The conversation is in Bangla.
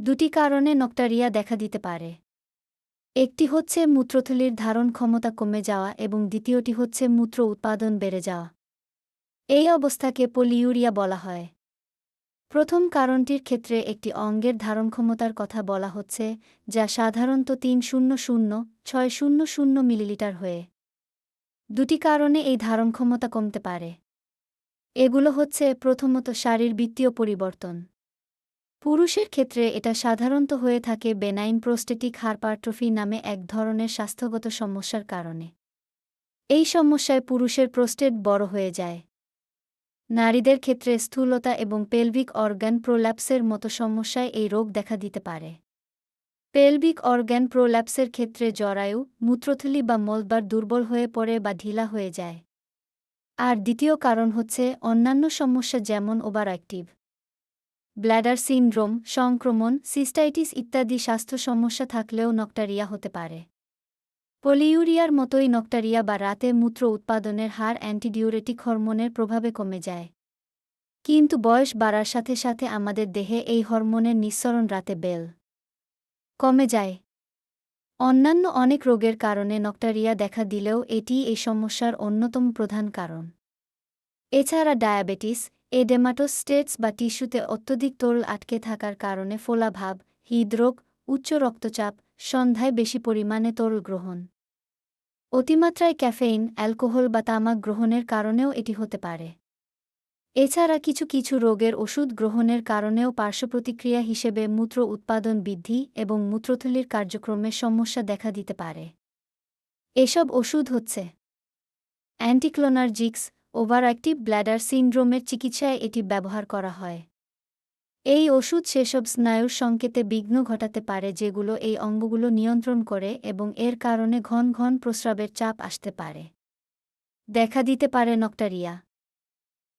দুটি কারণে নকটারিয়া দেখা দিতে পারে। একটি হচ্ছে মূত্রথলির ধারণ ক্ষমতা কমে যাওয়া এবং দ্বিতীয়টি হচ্ছে মূত্র উৎপাদন বেড়ে যাওয়া। এই অবস্থাকে পলিউরিয়া বলা হয়। প্রথম কারণটির ক্ষেত্রে একটি অঙ্গের ধারণ ক্ষমতার কথা বলা হচ্ছে, যা সাধারণত তিন শূন্য শূন্য, ছয় শূন্য শূন্য মিলিলিটার হয়ে। দুটি কারণে এই ধারণ ক্ষমতা কমতে পারে। এগুলো হচ্ছে প্রথমত শারীরবৃত্তীয় পরিবর্তন। পুরুষের ক্ষেত্রে এটা সাধারণত হয়ে থাকে বেনাইন প্রোস্টেটিক হারপারট্রফি নামে এক ধরনের স্বাস্থ্যগত সমস্যার কারণে। এই সমস্যায় পুরুষের প্রোস্টেট বড় হয়ে যায়। নারীদের ক্ষেত্রে স্থূলতা এবং পেলভিক অর্গান প্রোল্যাপসের মতো সমস্যায় এই রোগ দেখা দিতে পারে। পেলভিক অর্গান প্রোল্যাপসের ক্ষেত্রে জরায়ু, মূত্রথলি বা মলবার দুর্বল হয়ে পড়ে বা ঢিলা হয়ে যায়। আর দ্বিতীয় কারণ হচ্ছে অন্যান্য সমস্যা যেমন ওভার অ্যাক্টিভ ব্ল্যাডার সিনড্রোম, সংক্রমণ, সিস্টাইটিস ইত্যাদি স্বাস্থ্য সমস্যা থাকলেও নকটারিয়া হতে পারে। পলিউরিয়ার মতোই নকটারিয়া বা রাতে মূত্র উৎপাদনের হার অ্যান্টিডিউরেটিক হরমোনের প্রভাবে কমে যায়। কিন্তু বয়স বাড়ার সাথে সাথে আমাদের দেহে এই হরমোনের নিঃসরণ রাতে বেল কমে যায়। অন্যান্য অনেক রোগের কারণে নকটারিয়া দেখা দিলেও এটি এই সমস্যার অন্যতম প্রধান কারণ। এছাড়া ডায়াবেটিস এডেমাটোস স্টেটস বা টিস্যুতে অত্যধিক তরল আটকে থাকার কারণে ফোলাভাব, হৃদরোগ, উচ্চ রক্তচাপ, সন্ধ্যায় বেশি পরিমাণে তরল গ্রহণ। অতিমাত্রায় ক্যাফেইন, অ্যালকোহল বা তামাক গ্রহণের কারণেও এটি হতে পারে। এছাড়া কিছু কিছু রোগের ওষুধ গ্রহণের কারণেও পার্শ্বপ্রতিক্রিয়া হিসেবে মূত্র উৎপাদন বৃদ্ধি এবং মূত্রথলির কার্যক্রমে সমস্যা দেখা দিতে পারে। এসব ওষুধ হচ্ছে অ্যান্টিক্লোনার্জিক্স ওভারঅ্যাক্টিভ ব্ল্যাডার সিন্ড্রোমের চিকিৎসায় এটি ব্যবহার করা হয়। এই ওষুধ সেসব স্নায়ুর সংকেতে বিঘ্ন ঘটাতে পারে যেগুলো এই অঙ্গগুলো নিয়ন্ত্রণ করে এবং এর কারণে ঘন ঘন প্রস্রাবের চাপ আসতে পারে। দেখা দিতে পারে নকটারিয়া।